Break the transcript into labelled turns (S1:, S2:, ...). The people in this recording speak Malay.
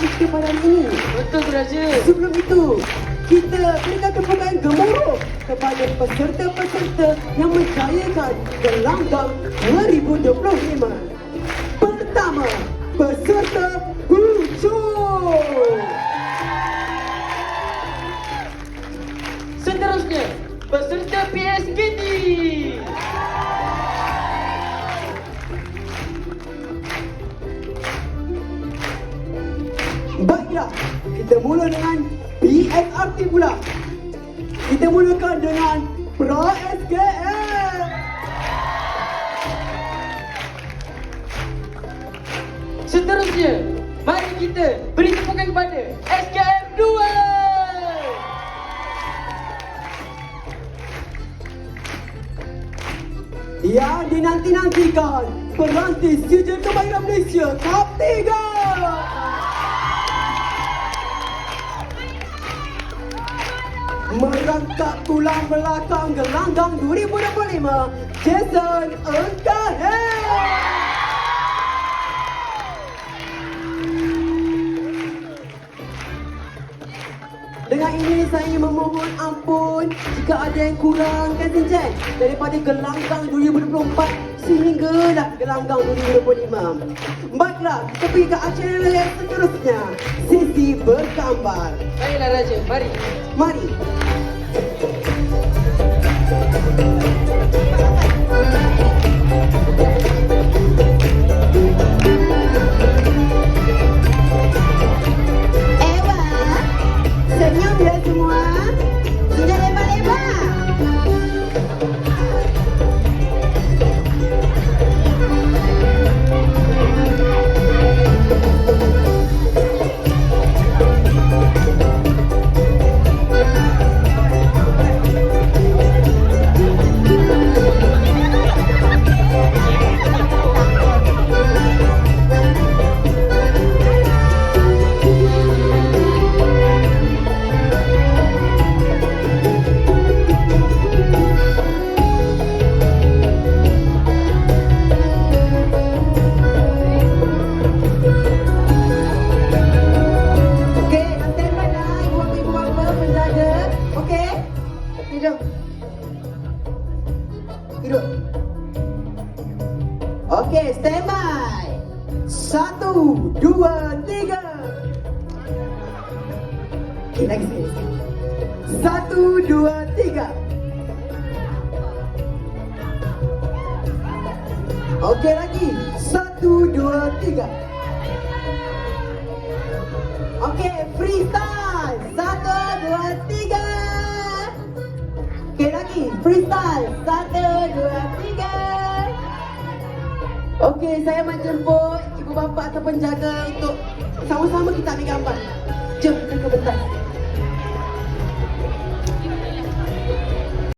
S1: kita
S2: pada ini.
S3: Betul, Raja.
S2: Sebelum itu, kita berikan tepukan gemuruh kepada peserta-peserta yang menjayakan gelanggang 2025. Pertama, peserta Gucu.
S3: Seterusnya, peserta PSKD.
S2: pula. Kita mula dengan BSRT pula. Kita mulakan dengan Pro SKM.
S3: Seterusnya, mari kita beri tepukan kepada SKM 2.
S2: yang dinanti-nantikan peranti Sijil Kebayaran Malaysia Top 3! Merangkak tulang belakang gelanggang 2025 Jason Engkahel! Dengan ini saya memohon ampun jika ada yang kurang kan Sinjai daripada gelanggang 2024 sehinggalah gelanggang 2025. Baiklah, kita pergi ke acara yang seterusnya. Sesi bergambar.
S3: Baiklah Raja, mari.
S2: Mari. Hidup. Hidup. Okey, standby. Satu, dua, tiga. Okey, lagi sekali. Satu, dua, tiga. Okey lagi. Satu, dua, tiga. Okey, freestyle. Satu, dua, tiga. Freestyle. Satu, dua, tiga. Okey, saya menjemput ibu bapa atau penjaga untuk sama-sama kita ambil gambar. Jom, kita ke pentas.